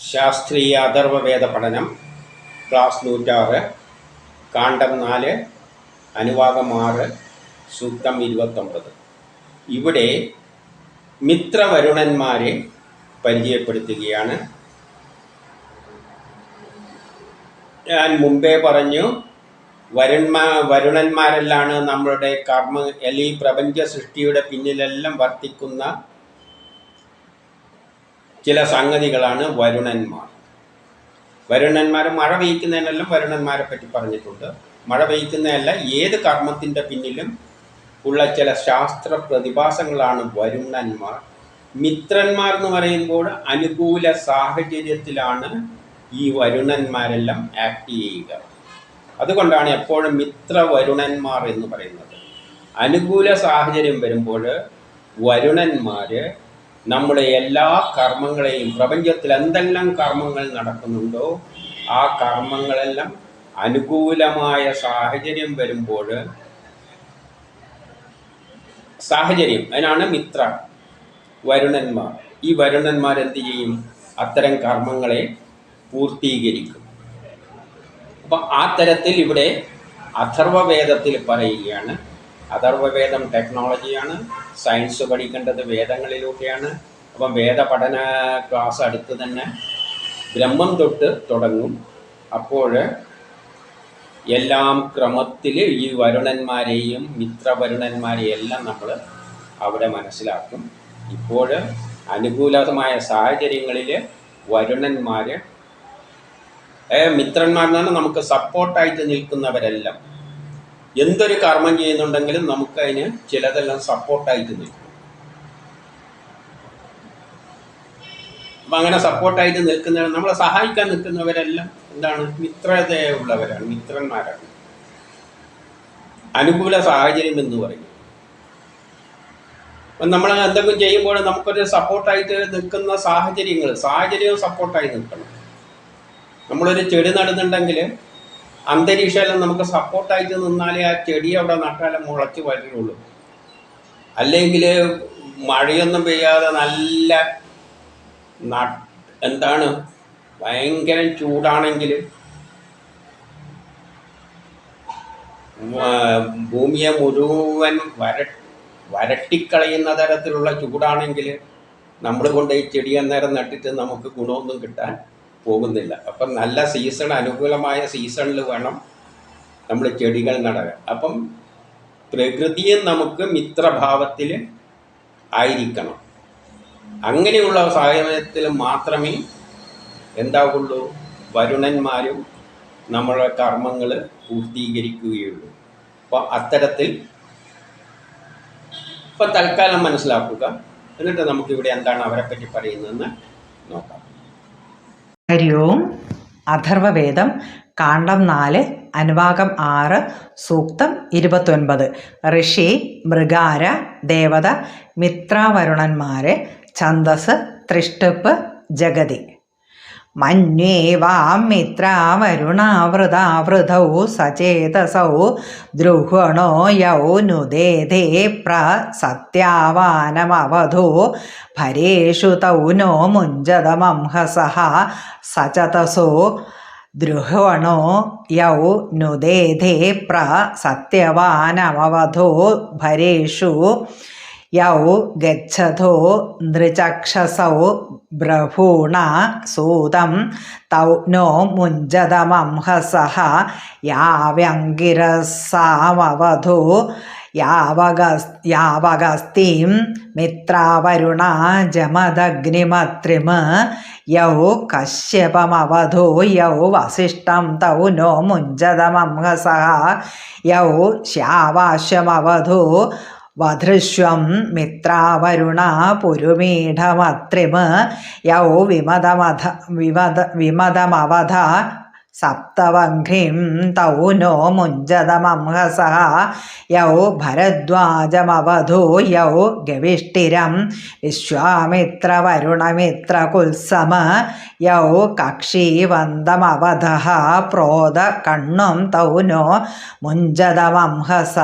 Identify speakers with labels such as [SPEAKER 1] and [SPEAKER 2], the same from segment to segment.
[SPEAKER 1] ശാസ്ത്രീയ അഥർവവേദ പഠനം ക്ലാസ് നൂറ്റാറ് കാണ്ഡം നാല് അനുവാദം ആറ് സൂക്തം ഇരുപത്തൊമ്പത്. ഇവിടെ മിത്രവരുണന്മാരെ പരിചയപ്പെടുത്തുകയാണ്. ഞാൻ മുമ്പേ പറഞ്ഞു വരുൺമാ വരുണന്മാരെല്ലാണ് നമ്മളുടെ കർമ്മ അല്ലെങ്കിൽ പ്രപഞ്ച സൃഷ്ടിയുടെ പിന്നിലെല്ലാം വർത്തിക്കുന്ന ചില സംഗതികളാണ് വരുണന്മാർ. വരുണന്മാർ മഴ പെയ്യ്ക്കുന്നതിനെല്ലാം വരുണന്മാരെ പറ്റി പറഞ്ഞിട്ടുണ്ട്. മഴ പെയ്യ്ക്കുന്നതല്ല ഏത് കർമ്മത്തിന്റെ പിന്നിലും ഉള്ള ചില ശാസ്ത്ര പ്രതിഭാസങ്ങളാണ് വരുണന്മാർ. മിത്രന്മാർ എന്ന് പറയുമ്പോൾ അനുകൂല സാഹചര്യത്തിലാണ് ഈ വരുണന്മാരെല്ലാം ആക്ട് ചെയ്യുക. അതുകൊണ്ടാണ് എപ്പോഴും മിത്ര വരുണന്മാർ എന്ന് പറയുന്നത്. അനുകൂല സാഹചര്യം വരുമ്പോൾ വരുണന്മാർ നമ്മുടെ എല്ലാ കർമ്മങ്ങളെയും പ്രപഞ്ചത്തിൽ എന്തെല്ലാം കർമ്മങ്ങൾ നടക്കുന്നുണ്ടോ ആ കർമ്മങ്ങളെല്ലാം അനുകൂലമായ സാഹചര്യം വരുമ്പോൾ സാഹചര്യം അതിനാണ് മിത്ര വരുണന്മാർ. ഈ വരുണന്മാർ എന്ത് ചെയ്യും? അത്തരം കർമ്മങ്ങളെ പൂർത്തീകരിക്കും. അപ്പം ആ തരത്തിൽ ഇവിടെ അഥർവവേദത്തിൽ പറയുകയാണ് അഥർവവേദം ടെക്നോളജിയാണ് സയൻസ് പഠിക്കേണ്ടത് വേദങ്ങളിലൂടെയാണ്. അപ്പം വേദ പഠന ക്ലാസ് അടുത്ത് തന്നെ ബ്രഹ്മം തൊട്ട് തുടങ്ങും. അപ്പോൾ എല്ലാം ക്രമത്തിൽ ഈ വരുണന്മാരെയും മിത്രവരുണന്മാരെയും എല്ലാം നമ്മൾ അവിടെ മനസ്സിലാക്കും. ഇപ്പോൾ അനുകൂലമായ സാഹചര്യങ്ങളിൽ വരുണന്മാർ പറഞ്ഞാൽ നമുക്ക് സപ്പോർട്ടായിട്ട് നിൽക്കുന്നവരെല്ലാം. എന്തൊരു കർമ്മം ചെയ്യുന്നുണ്ടെങ്കിലും നമുക്ക് അതിന് ചിലതെല്ലാം സപ്പോർട്ടായിട്ട് നിൽക്കും അപ്പം അങ്ങനെ സപ്പോർട്ടായിട്ട് നിൽക്കുന്നവർ നമ്മളെ സഹായിക്കാൻ നിൽക്കുന്നവരെല്ലാം എന്താണ്? മിത്രതയുള്ളവരാണ് മിത്രന്മാരാണ്. അനുകൂല സാഹചര്യം എന്ന് പറയും. അപ്പം നമ്മൾ എന്തെങ്കിലും ചെയ്യുമ്പോൾ നമുക്കൊരു സപ്പോർട്ടായിട്ട് നിൽക്കുന്ന സാഹചര്യങ്ങൾ സാഹചര്യവും സപ്പോർട്ടായി നിൽക്കണം. നമ്മളൊരു ചെടി നടുന്നുണ്ടെങ്കിൽ അന്തരീക്ഷമെല്ലാം നമുക്ക് സപ്പോർട്ടായിട്ട് നിന്നാലേ ആ ചെടി അവിടെ നട്ടാലേ മുളച്ച് വരുള്ളൂ അല്ലെങ്കിൽ മഴയൊന്നും പെയ്യാതെ നല്ല എന്താണ് ഭയങ്കര ചൂടാണെങ്കിൽ ഭൂമിയെ മുഴുവൻ വര വരട്ടിക്കളയുന്ന തരത്തിലുള്ള ചൂടാണെങ്കിൽ നമ്മൾ കൊണ്ട് ഈ ചെടി അന്നേരം നട്ടിട്ട് നമുക്ക് ഗുണമൊന്നും കിട്ടാൻ പോകുന്നില്ല. അപ്പം നല്ല സീസൺ അനുകൂലമായ സീസണിൽ വേണം നമ്മൾ ചെടികൾ നടാൻ അപ്പം പ്രകൃതിയെ നമുക്ക് മിത്രഭാവത്തിൽ ആയിരിക്കണം. അങ്ങനെയുള്ള സാഹചര്യത്തിൽ മാത്രമേ എന്താകുള്ളൂ വരുണന്മാരും നമ്മളെ കർമ്മങ്ങൾ പൂർത്തീകരിക്കുകയുള്ളൂ. അപ്പോൾ അത്തരത്തിൽ ഇപ്പം തൽക്കാലം മനസ്സിലാക്കുക. എന്നിട്ട് നമുക്കിവിടെ എന്താണ് അവരെപ്പറ്റി പറയുന്നതെന്ന് നോക്കാം.
[SPEAKER 2] ഹരി ഓം. അഥർവവേദം കാണ്ഡം നാല് അനുവാകം ആറ് സൂക്തം ഇരുപത്തൊൻപത്. ഋഷി മൃഗാര ദേവത മിത്രാവരുണന്മാരെ ഛന്ദസ് ത്രിഷ്ടപ്പ് ജഗതി. മന്യേവാം മിത്രാവരുണാവൃതാവൃതൗ സചേതസൗ ദ്രുഹണോ യൗ നുദേധേ പ്ര സത്യാവാനമവധൂ ഭരേഷു തൗ നോ മുഞ്ചതമംഹസഃ സചതസോ ദ്രുഹണോ യൗ നുദേധേ പ്ര സത്യവാനമവധോ ഭരേഷു യൗ ഗച്ഛതോ നൃചക്ഷസൗ ബ്രഭൂണ സൂതം തൗ നോ മുഞ്ചതമംഹസഹ യാവ്യങ്കിരസാമവധോ യാവഗസ് യാവഗസ്തീം മിത്രാവരുണ ജമദഗ്നിമത്രിമ യൗ കശ്യപമവധോ യൗ വസിഷ്ഠം തൗ നോ മുഞ്ചതമംഹസഹ യൗ ശ്യാവാശ്വമവധോ വധൃശ്വം മിത്രാവരുണ പുരുമീഠമത്രിമ യൗ വിമതമധ വിമത വിമതമവധ സപ്തവഘ്രിം തൗ നോ മുഞ്ചതമംഹസഃ യൗ ഭരദ്വാജമവധൂ യൗ ഗവിഷ്ഠിരം വിശ്വാമിത്രവരുണമിത്രകുത്സമ യൗ കക്ഷീവന്തമവധഃ പ്രോത കണ്ണും തൗ നോ മുഞ്ചതമംഹസ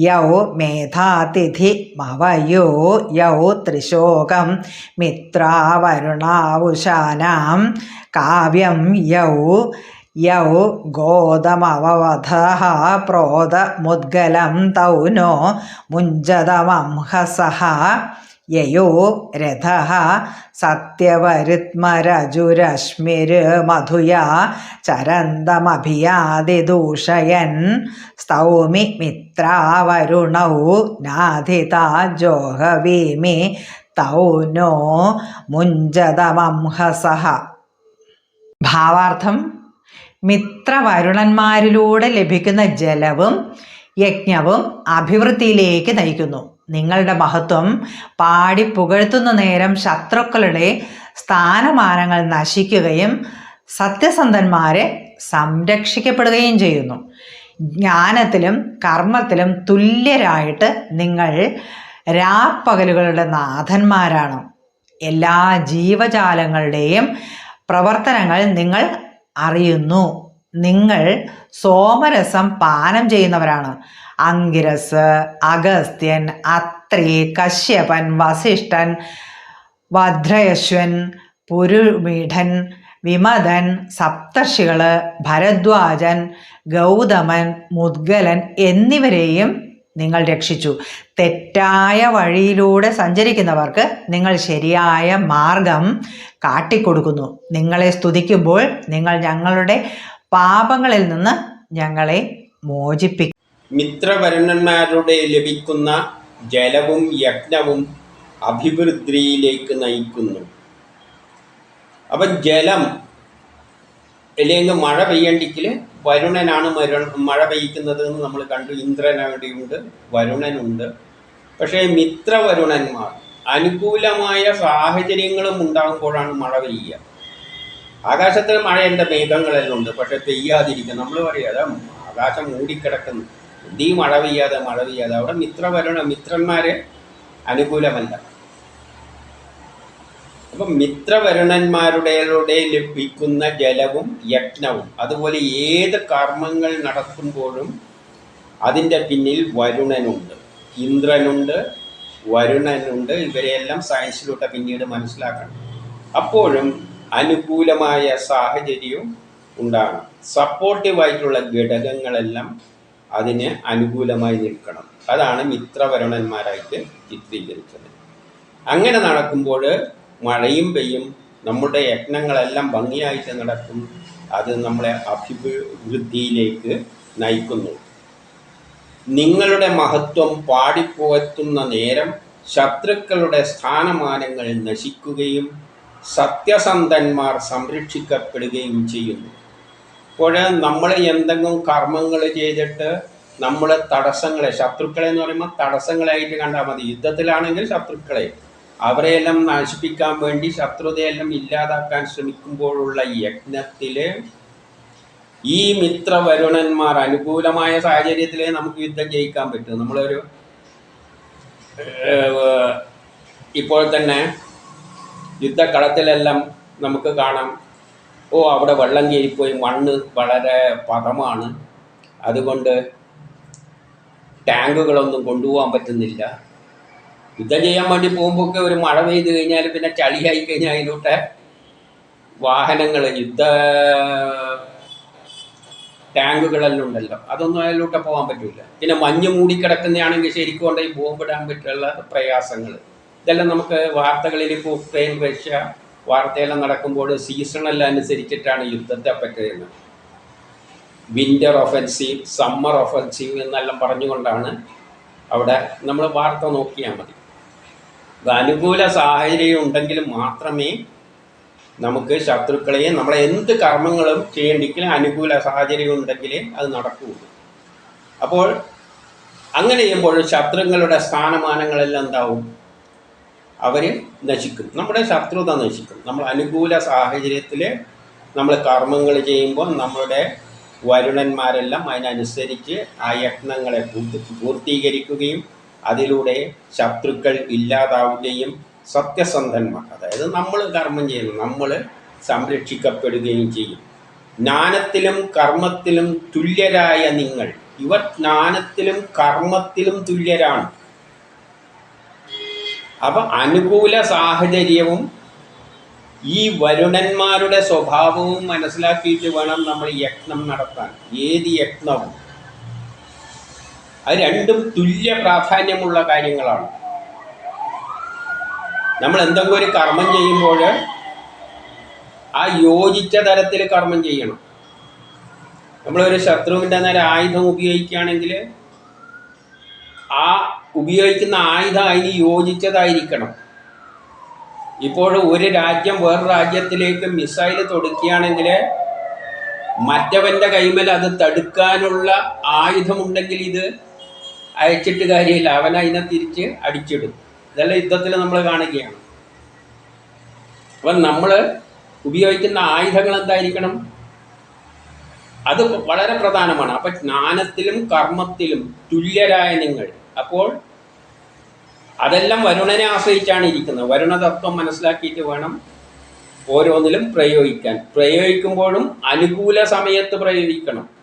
[SPEAKER 2] യൗ മേധാതിഥി മവയോ യൗ ത്രിശോകം മിത്രാവരുണാവുശാനാം കാവ്യം യൗ ഗോതമവധഃ പ്രോതമുദ്ഗലം തൗ നോ മുഞ്ചതമംഹസഃ യയോ രഥ സത്യവരുത്മരജുരശ്മിരുമധുയാ ചരന്തമഭിയാതിദൂഷയൻ സ്തൗമി മിത്രാവരുണൗ നാധിതാ ജോഹവീമി തൗ നോ മുഞ്ചതമംഹസഃ ഭാവാർത്ഥം മിത്രവരുണന്മാരിലൂടെ ലഭിക്കുന്ന ജലവും യജ്ഞവും അഭിവൃദ്ധിയിലേക്ക് നയിക്കുന്നു. നിങ്ങളുടെ മഹത്വം പാടി പുകഴ്ത്തുന്ന നേരം ശത്രുക്കളുടെ സ്ഥാനമാനങ്ങൾ നശിക്കുകയും സത്യസന്ധന്മാരെ സംരക്ഷിക്കപ്പെടുകയും ചെയ്യുന്നു. ജ്ഞാനത്തിലും കർമ്മത്തിലും തുല്യരായിട്ട് നിങ്ങൾ രാപ്പകലുകളുടെ നാഥന്മാരാണ്. എല്ലാ ജീവജാലങ്ങളുടെയും പ്രവർത്തനങ്ങൾ നിങ്ങൾ അറിയുന്നു. നിങ്ങൾ സോമരസം പാനം ചെയ്യുന്നവരാണ്. അങ്കിരസ് അഗസ്ത്യൻ അത്രി കശ്യപൻ വസിഷ്ഠൻ ഭദ്രയശ്വൻ പുരുമീഠൻ വിമതൻ സപ്തർഷികൾ ഭരദ്വാജൻ ഗൗതമൻ മുദ്ഗലൻ എന്നിവരെയും നിങ്ങൾ രക്ഷിച്ചു. തെറ്റായ വഴിയിലൂടെ സഞ്ചരിക്കുന്നവർക്ക് നിങ്ങൾ ശരിയായ മാർഗം കാട്ടിക്കൊടുക്കുന്നു. നിങ്ങളെ സ്തുതിക്കുമ്പോൾ നിങ്ങൾ ഞങ്ങളുടെ പാപങ്ങളിൽ നിന്ന് ഞങ്ങളെ മോചിപ്പിക്കും
[SPEAKER 1] മിത്രവരുണന്മാരുടെ ലഭിക്കുന്ന ജലവും യജ്ഞവും അഭിവൃദ്ധിയിലേക്ക് നയിക്കുന്നു. അപ്പം ജലം അല്ലെങ്കിൽ മഴ പെയ്യണ്ടെങ്കിൽ വരുണനാണ് മര മഴ പെയ്യിക്കുന്നത് എന്ന് നമ്മൾ കണ്ടു. ഇന്ദ്രൻ അവിടെയുണ്ട് വരുണനുണ്ട്. പക്ഷേ മിത്രവരുണന്മാർ അനുകൂലമായ സാഹചര്യങ്ങളും ഉണ്ടാകുമ്പോഴാണ് മഴ പെയ്യുക. ആകാശത്തിൽ മഴയുടെ മേഘങ്ങളെല്ലാം ഉണ്ട് പക്ഷെ പെയ്യാതിരിക്കും നമ്മൾ പറയാതെ ആകാശം മൂടിക്കിടക്കുന്നു. ഈ മഴ പെയ്യാതെ മഴ പെയ്യാതെ? അവിടെ മിത്രവരുണ മിത്രന്മാരെ അനുകൂലമല്ല. അപ്പം മിത്രവരുണന്മാരുടെ ലഭിക്കുന്ന ജലവും യജ്ഞവും അതുപോലെ ഏത് കർമ്മങ്ങൾ നടക്കുമ്പോഴും അതിന്റെ പിന്നിൽ വരുണനുണ്ട്. ഇന്ദ്രനുണ്ട് വരുണനുണ്ട് ഇവരെയെല്ലാം സയൻസിലൂടെ പിന്നീട് മനസ്സിലാക്കണം. അപ്പോഴും അനുകൂലമായ സാഹചര്യവും ഉണ്ടാകണം. സപ്പോർട്ടീവായിട്ടുള്ള ഘടകങ്ങളെല്ലാം അതിന് അനുകൂലമായി നിൽക്കണം. അതാണ് മിത്രവരുണന്മാരായിട്ട് ചിത്രീകരിച്ചത്. അങ്ങനെ നടക്കുമ്പോൾ മഴയും പെയ്യും നമ്മുടെ യജ്ഞങ്ങളെല്ലാം ഭംഗിയായിട്ട് നടക്കും അത് നമ്മളെ അഭിവൃദ്ധിയിലേക്ക് നയിക്കുന്നു. നിങ്ങളുടെ മഹത്വം പാടിപ്പോത്തുന്ന നേരം ശത്രുക്കളുടെ സ്ഥാനമാനങ്ങൾ നശിക്കുകയും സത്യസന്ധന്മാർ സംരക്ഷിക്കപ്പെടുകയും ചെയ്യുന്നു. ഇപ്പോൾ നമ്മൾ എന്തെങ്കിലും കർമ്മങ്ങൾ ചെയ്തിട്ട് നമ്മൾ തടസ്സങ്ങളെ ശത്രുക്കളെ എന്ന് പറയുമ്പോൾ തടസ്സങ്ങളായിട്ട് കണ്ടാൽ മതി. യുദ്ധത്തിലാണെങ്കിൽ ശത്രുക്കളെ. അവരെയെല്ലാം നശിപ്പിക്കാൻ വേണ്ടി ശത്രുതയെല്ലാം ഇല്ലാതാക്കാൻ ശ്രമിക്കുമ്പോഴുള്ള യജ്ഞത്തിൽ ഈ മിത്രവരുണന്മാർ അനുകൂലമായ സാഹചര്യത്തിലേ നമുക്ക് യുദ്ധം ജയിക്കാൻ പറ്റും. നമ്മളൊരു ഇപ്പോൾ തന്നെ യുദ്ധക്കളത്തിലെല്ലാം നമുക്ക് കാണാം. ഓ അവിടെ വെള്ളം കയറിപ്പോയി. മണ്ണ് വളരെ പദമാണ് അതുകൊണ്ട് ടാങ്കുകളൊന്നും കൊണ്ടുപോകാൻ പറ്റുന്നില്ല. യുദ്ധം ചെയ്യാൻ വേണ്ടി പോകുമ്പോൾ ഒക്കെ ഒരു മഴ പെയ്ത് കഴിഞ്ഞാൽ പിന്നെ ചളിയായി കഴിഞ്ഞാൽ അതിലൂടെ വാഹനങ്ങൾ യുദ്ധ ടാങ്കുകളെല്ലാം ഉണ്ടല്ലോ. അതൊന്നും അതിലൂടെ പോകാൻ പറ്റില്ല പിന്നെ മഞ്ഞ് മൂടിക്കിടക്കുന്നതാണെങ്കിൽ ശരിക്കും കൊണ്ട് ഈ ബോംബിടാൻ പറ്റുള്ള പ്രയാസങ്ങൾ. ഇതെല്ലാം നമുക്ക് വാർത്തകളിൽ ഇപ്പോൾ ഉക്രൈൻ റഷ്യ വാർത്തയെല്ലാം നടക്കുമ്പോൾ സീസണെല്ലാം അനുസരിച്ചിട്ടാണ് യുദ്ധത്തെ പറ്റുന്നത് വിന്റർ ഒഫൻസീവ് സമ്മർ ഒഫൻസീവ് എന്നെല്ലാം പറഞ്ഞുകൊണ്ടാണ് അവിടെ നമ്മൾ വാർത്ത നോക്കിയാൽ മതി. അനുകൂല സാഹചര്യം ഉണ്ടെങ്കിൽ മാത്രമേ നമുക്ക് ശത്രുക്കളെ നമ്മളെ എന്ത് കർമ്മങ്ങളും ചെയ്യേണ്ടെങ്കിൽ അനുകൂല സാഹചര്യം ഉണ്ടെങ്കിൽ അത് നടക്കുകയുള്ളൂ. അപ്പോൾ അങ്ങനെ ചെയ്യുമ്പോൾ ശത്രുക്കളുടെ സ്ഥാനമാനങ്ങളെല്ലാം എന്താവും? അവർ നശിക്കും. നമ്മുടെ ശത്രുത നശിക്കും. നമ്മൾ അനുകൂല സാഹചര്യത്തിൽ നമ്മൾ കർമ്മങ്ങൾ ചെയ്യുമ്പോൾ നമ്മളുടെ വരുണന്മാരെല്ലാം അതിനനുസരിച്ച് ആ യത്നങ്ങളെ പൂർത്തി- പൂർത്തീകരിക്കുകയും അതിലൂടെ ശത്രുക്കൾ ഇല്ലാതാവുകയും സത്യസന്ധന്മാർ അതായത് നമ്മൾ കർമ്മം ചെയ്യുന്നു നമ്മൾ സംരക്ഷിക്കപ്പെടുകയും ചെയ്യും. ജ്ഞാനത്തിലും കർമ്മത്തിലും തുല്യരായ നിങ്ങൾ ഇവർ ജ്ഞാനത്തിലും കർമ്മത്തിലും തുല്യരാണ്. അപ്പൊ അനുകൂല സാഹചര്യവും ഈ വരുണന്മാരുടെ സ്വഭാവവും മനസ്സിലാക്കിയിട്ട് വേണം നമ്മൾ യജ്ഞം നടത്താൻ. ഏത് യജ്ഞവും അത് രണ്ടും തുല്യ പ്രാധാന്യമുള്ള കാര്യങ്ങളാണ്. നമ്മൾ എന്തെങ്കിലും ഒരു കർമ്മം ചെയ്യുമ്പോൾ ആ യോജിച്ച തരത്തിൽ കർമ്മം ചെയ്യണം. നമ്മളൊരു ശത്രുവിന്റെ നേരെ ആയുധം ഉപയോഗിക്കുകയാണെങ്കിൽ ആ ഉപയോഗിക്കുന്ന ആയുധം അതിന് യോജിച്ചതായിരിക്കണം. ഇപ്പോൾ ഒരു രാജ്യം വേറെ രാജ്യത്തിലേക്ക് മിസൈൽ തൊടുക്കുകയാണെങ്കിൽ മറ്റവന്റെ കൈമേൽ അത് തടുക്കാനുള്ള ആയുധമുണ്ടെങ്കിൽ ഇത് അയച്ചിട്ട് കാര്യമില്ല. അവൻ അതിനെ തിരിച്ച് അടിച്ചിടും. ഇതെല്ലാം യുദ്ധത്തിൽ നമ്മൾ കാണുകയാണ്. അപ്പം നമ്മൾ ഉപയോഗിക്കുന്ന ആയുധങ്ങൾ എന്തായിരിക്കണം? അത് വളരെ പ്രധാനമാണ്. അപ്പം ജ്ഞാനത്തിലും കർമ്മത്തിലും തുല്യരായ നിങ്ങൾ അപ്പോൾ അതെല്ലാം വരുണനെ ആശ്രയിച്ചാണ് ഇരിക്കുന്നത്. വരുണതത്വം മനസ്സിലാക്കിയിട്ട് വേണം ഓരോന്നിലും പ്രയോഗിക്കാൻ. പ്രയോഗിക്കുമ്പോഴും അനുകൂല സമയത്ത് പ്രയോഗിക്കണം.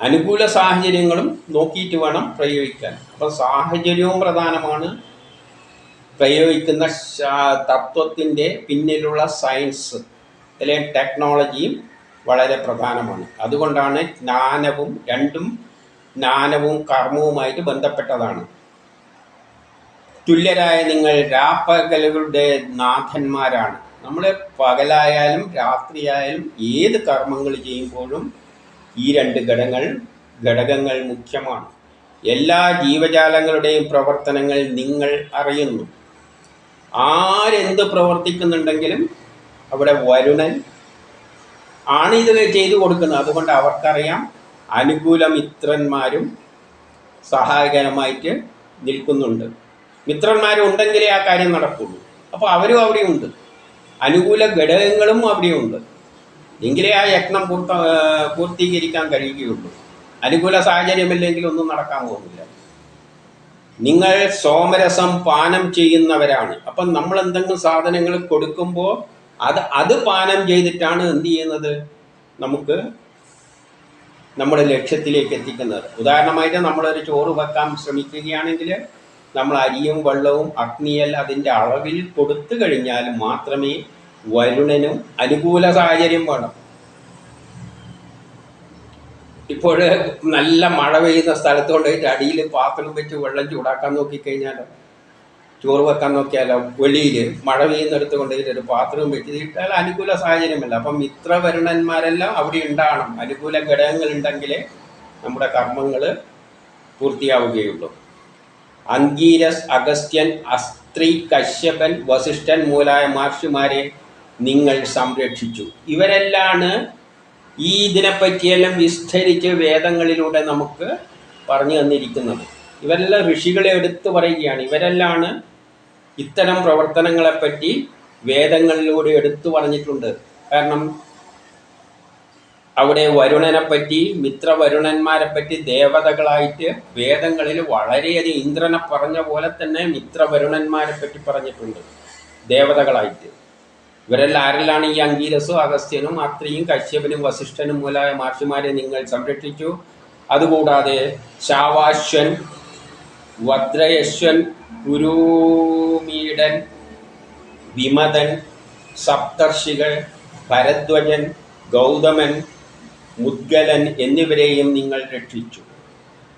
[SPEAKER 1] അനുകൂല സാഹചര്യങ്ങളും നോക്കിയിട്ട് വേണം പ്രയോഗിക്കാൻ. അപ്പം സാഹചര്യവും പ്രധാനമാണ്. പ്രയോഗിക്കുന്ന തത്വത്തിന്റെ പിന്നിലുള്ള സയൻസ് അല്ലെങ്കിൽ ടെക്നോളജിയും വളരെ പ്രധാനമാണ്. അതുകൊണ്ടാണ് ജ്ഞാനവും രണ്ടും ജ്ഞാനവും കർമ്മവുമായിട്ട് ബന്ധപ്പെട്ടതാണ്. തുല്യരായ നിങ്ങൾ രാപ്പകലുകളുടെ നാഥന്മാരാണ്. നമ്മൾ പകലായാലും രാത്രിയായാലും ഏത് കർമ്മങ്ങൾ ചെയ്യുമ്പോഴും ഈ രണ്ട് ഘടകങ്ങൾ ഘടകങ്ങൾ മുഖ്യമാണ്. എല്ലാ ജീവജാലങ്ങളുടെയും പ്രവർത്തനങ്ങൾ നിങ്ങൾ അറിയുന്നു. ആരെന്ത് പ്രവർത്തിക്കുന്നുണ്ടെങ്കിലും അവിടെ വരുണൻ ആണ് ഇത് ചെയ്തു കൊടുക്കുന്നത് അതുകൊണ്ട് അവർക്കറിയാം അനുകൂല മിത്രന്മാരും സഹായകരമായിട്ട് നിൽക്കുന്നുണ്ട്. മിത്രന്മാരുണ്ടെങ്കിലേ ആ കാര്യം നടക്കുള്ളൂ. അപ്പോൾ അവരും അവിടെയുണ്ട്. അനുകൂല ഘടകങ്ങളും അവിടെയുണ്ട്. എങ്കിലേ ആ യജ്ഞം പൂർത്ത പൂർത്തീകരിക്കാൻ കഴിയുകയുള്ളൂ. അനുകൂല സാഹചര്യമില്ലെങ്കിൽ ഒന്നും നടക്കാൻ പോകുന്നില്ല. നിങ്ങൾ സോമരസം പാനം ചെയ്യുന്നവരാണ്. അപ്പം നമ്മൾ എന്തെങ്കിലും സാധനങ്ങൾ കൊടുക്കുമ്പോൾ അത് അത് പാനം ചെയ്തിട്ടാണ് എന്ത് ചെയ്യുന്നത്? നമുക്ക് നമ്മുടെ ലക്ഷ്യത്തിലേക്ക് എത്തിക്കുന്നത്. ഉദാഹരണമായിട്ട് നമ്മളൊരു ചോറ് വെക്കാൻ ശ്രമിക്കുകയാണെങ്കിൽ നമ്മൾ അരിയും വെള്ളവും അഗ്നിയൽ അതിന്റെ അളവിൽ കൊടുത്തു കഴിഞ്ഞാൽ മാത്രമേ വരുണനും അനുകൂല സാഹചര്യം വേണം. ഇപ്പോൾ നല്ല മഴ പെയ്യുന്ന സ്ഥലത്ത് കൊണ്ടുപോയിട്ട് അടിയിൽ പാത്രം വെച്ച് വെള്ളം ചൂടാക്കാൻ നോക്കിക്കഴിഞ്ഞാലോ ചോറ് വെക്കാൻ നോക്കിയാലോ വെളിയിൽ മഴ പെയ്യുന്നിടത്ത് കൊണ്ടുപോയിട്ട് ഒരു പാത്രം വെച്ച് ഇട്ടാൽ അനുകൂല സാഹചര്യമല്ല. അപ്പം മിത്രവരുണന്മാരെല്ലാം അവിടെ ഉണ്ടാകണം അനുകൂല ഘടകങ്ങൾ ഉണ്ടെങ്കിലേ നമ്മുടെ കർമ്മങ്ങൾ പൂർത്തിയാവുകയുള്ളൂ. അങ്കീരസ് അഗസ്ത്യൻ അസ്ത്രീ കശ്യപൻ വസിഷ്ഠൻ മൂലായ മഹർഷിമാരെ നിങ്ങൾ സംരക്ഷിച്ചു. ഇവരെല്ലാണ് ഈ ഇതിനെപ്പറ്റിയെല്ലാം വിസ്തരിച്ച് വേദങ്ങളിലൂടെ നമുക്ക് പറഞ്ഞു തന്നിരിക്കുന്നത്. ഇവരെല്ലാം ഋഷികളെ എടുത്തു പറയുകയാണ്. ഇവരെല്ലാണ് ഇത്തരം പ്രവർത്തനങ്ങളെപ്പറ്റി വേദങ്ങളിലൂടെ എടുത്തു പറഞ്ഞിട്ടുണ്ട്. കാരണം അവിടെ വരുണനെപ്പറ്റി മിത്രവരുണന്മാരെ പറ്റി ദേവതകളായിട്ട് വേദങ്ങളിൽ വളരെയധികം ഇന്ദ്രനെ പറഞ്ഞ പോലെ തന്നെ മിത്രവരുണന്മാരെ പറ്റി പറഞ്ഞിട്ടുണ്ട്. ദേവതകളായിട്ട്. ഇവരെല്ലാം ഈ അങ്കീരസും അഗസ്ത്യനും അത്രിയും കശ്യപനും വസിഷ്ഠനും മുതലായ മഹർഷിമാരെ നിങ്ങൾ സംരക്ഷിച്ചു. അതുകൂടാതെ ശാവാശ്വൻ വദ്രയശ്വൻ കുരുമീടൻ വിമതൻ സപ്തർഷികൾ ഭരദ്വജൻ ഗൗതമൻ മുദ്ഗലൻ എന്നിവരെയും നിങ്ങൾ രക്ഷിച്ചു.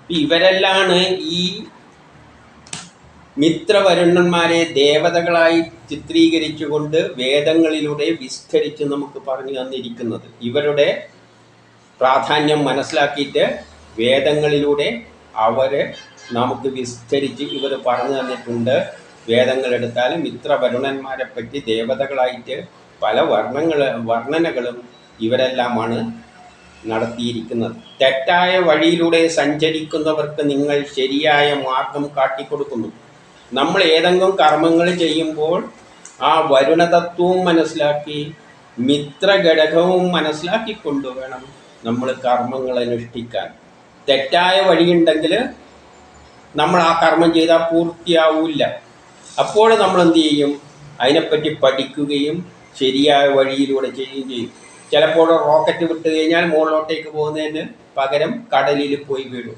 [SPEAKER 1] ഇവരെല്ലാണ് ഈ മിത്രവരുണന്മാരെ ദേവതകളായി ചിത്രീകരിച്ചുകൊണ്ട് വേദങ്ങളിലൂടെ വിസ്തരിച്ച് നമുക്ക് പറഞ്ഞു തന്നിരിക്കുന്നത്. ഇവരുടെ പ്രാധാന്യം മനസ്സിലാക്കിയിട്ട് വേദങ്ങളിലൂടെ അവരെ നമുക്ക് വിസ്തരിച്ച് ഇവർ പറഞ്ഞു തന്നിട്ടുണ്ട്. വേദങ്ങളെടുത്താലും മിത്രവരുണന്മാരെ പറ്റി ദേവതകളായിട്ട് പല വർണങ്ങൾ വർണനകളും ഇവരെല്ലാമാണ് നടത്തിയിരിക്കുന്നത്. തെറ്റായ വഴിയിലൂടെ സഞ്ചരിക്കുന്നവർക്ക് നിങ്ങൾ ശരിയായ മാർഗം കാട്ടിക്കൊടുക്കുന്നു. നമ്മൾ ഏതെങ്കിലും കർമ്മങ്ങൾ ചെയ്യുമ്പോൾ ആ വരുണതത്വവും മനസ്സിലാക്കി മിത്രഘടകവും മനസ്സിലാക്കി കൊണ്ടുവേണം നമ്മൾ കർമ്മങ്ങൾ അനുഷ്ഠിക്കാൻ. തെറ്റായ വഴിയുണ്ടെങ്കിൽ നമ്മൾ ആ കർമ്മം ചെയ്താൽ പൂർത്തിയാവില്ല. അപ്പോൾ നമ്മൾ എന്ത് ചെയ്യും? അതിനെപ്പറ്റി പഠിക്കുകയും ശരിയായ വഴിയിലൂടെ ചെയ്യുകയും ചെയ്യും. ചിലപ്പോൾ റോക്കറ്റ് വിട്ട് കഴിഞ്ഞാൽ മുകളിലോട്ടേക്ക് പോകുന്നതിന് പകരം കടലിൽ പോയി വീഴും.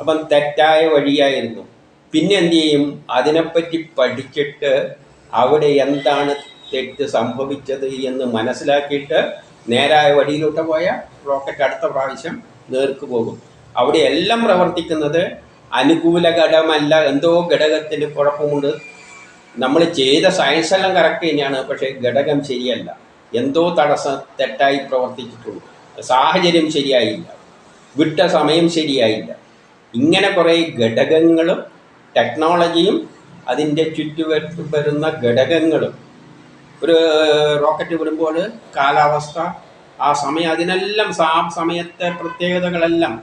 [SPEAKER 1] അപ്പം തെറ്റായ വഴിയായിരുന്നു. പിന്നെ എന്തു ചെയ്യും അതിനെപ്പറ്റി പഠിച്ചിട്ട് അവിടെ എന്താണ് തെറ്റ് സംഭവിച്ചത് എന്ന് മനസ്സിലാക്കിയിട്ട് നേരായ വഴിയിലോട്ട് പോയ റോക്കറ്റ് അടുത്ത പ്രാവശ്യം നേർക്ക് പോകും. അവിടെ എല്ലാം പ്രവർത്തിക്കുന്നത് അനുകൂല ഘടകമല്ല എന്തോ ഘടകത്തിന് കുഴപ്പമുണ്ട്. നമ്മൾ ചെയ്ത സയൻസ് എല്ലാം കറക്റ്റ് തന്നെയാണ് പക്ഷേ ഘടകം ശരിയല്ല. എന്തോ തടസ്സം തെറ്റായി പ്രവർത്തിച്ചിട്ടുള്ളൂ. സാഹചര്യം ശരിയായില്ല. വിട്ട സമയം ശരിയായില്ല. ഇങ്ങനെ കുറേ ഘടകങ്ങളും ടെക്നോളജിയും അതിന്റെ ചുറ്റുവട്ടു വരുന്ന ഘടകങ്ങളും. ഒരു റോക്കറ്റ് വിടുമ്പോൾ കാലാവസ്ഥ ആ സമയം അതിനെല്ലാം ആ സമയത്തെ പ്രത്യേകതകളെല്ലാം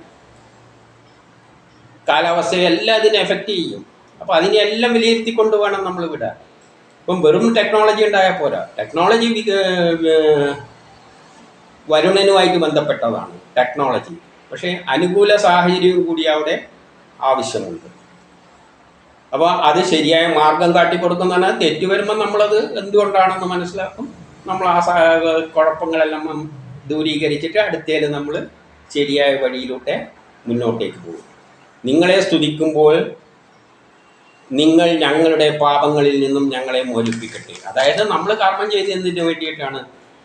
[SPEAKER 1] കാലാവസ്ഥയെല്ലാം അതിനെ എഫക്റ്റ് ചെയ്യും. അപ്പോൾ അതിനെല്ലാം വിലയിരുത്തിക്കൊണ്ട് വേണം നമ്മൾ വിടാൻ. ഇപ്പം വെറും ടെക്നോളജി ഉണ്ടായാൽ പോരാ. ടെക്നോളജി വരുണനുമായിട്ട് ബന്ധപ്പെട്ടതാണ് ടെക്നോളജി പക്ഷേ അനുകൂല സാഹചര്യവും കൂടി അവിടെ ആവശ്യമുണ്ട്. അപ്പോൾ അത് ശരിയായ മാർഗം കാട്ടി കാട്ടിക്കൊടുക്കുന്നതാണ് തെറ്റ് വരുമ്പോൾ നമ്മളത് എന്തുകൊണ്ടാണെന്ന് മനസ്സിലാക്കും. നമ്മൾ ആ കുഴപ്പങ്ങളെല്ലാം ദൂരീകരിച്ചിട്ട് അടുത്തേൽ നമ്മൾ ശരിയായ വഴിയിലൂടെ മുന്നോട്ടേക്ക് പോകും. നിങ്ങളെ സ്തുതിക്കുമ്പോൾ നിങ്ങൾ ഞങ്ങളുടെ പാപങ്ങളിൽ നിന്നും ഞങ്ങളെ മോചിപ്പിക്കട്ടെ. അതായത് നമ്മൾ കർമ്മം ചെയ്തതിന് വേണ്ടിയിട്ടാണ്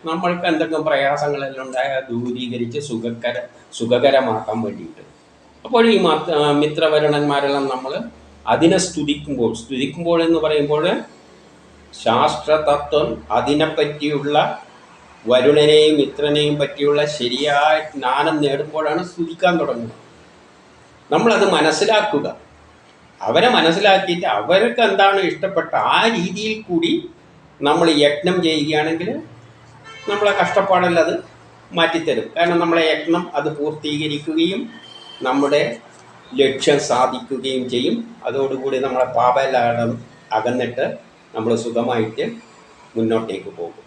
[SPEAKER 1] നമ്മൾക്ക് എന്തെങ്കിലും പ്രയാസങ്ങളെല്ലാം ഉണ്ടായാൽ ദൂരീകരിച്ച് സുഖകര സുഖകരമാക്കാൻ വേണ്ടിയിട്ട്. അപ്പോൾ ഈ മിത്രവരുണന്മാരെല്ലാം നമ്മൾ അതിനെ സ്തുതിക്കുമ്പോൾ സ്തുതിക്കുമ്പോൾ എന്ന് പറയുമ്പോൾ ശാസ്ത്രതത്വം അതിനെപ്പറ്റിയുള്ള വരുണനെയും മിത്രനെയും പറ്റിയുള്ള ശരിയായ ജ്ഞാനം നേടുമ്പോഴാണ് സ്തുതിക്കാൻ തുടങ്ങുന്നത്. നമ്മളത് മനസ്സിലാക്കുക. അവരെ മനസ്സിലാക്കിയിട്ട് അവർക്ക് എന്താണ് ഇഷ്ടപ്പെട്ട ആ രീതിയിൽ കൂടി നമ്മൾ യജ്ഞം ചെയ്യുകയാണെങ്കിൽ നമ്മളെ കഷ്ടപ്പാടല്ലത് മാറ്റിത്തരും. കാരണം നമ്മളെ യജ്ഞം അത് പൂർത്തീകരിക്കുകയും നമ്മുടെ ലക്ഷ്യം സാധിക്കുകയും ചെയ്യും. അതോടുകൂടി നമ്മളെ പാപമെല്ലാം അകന്നിട്ട് നമ്മൾ സുഖമായിട്ട് മുന്നോട്ടേക്ക് പോകും.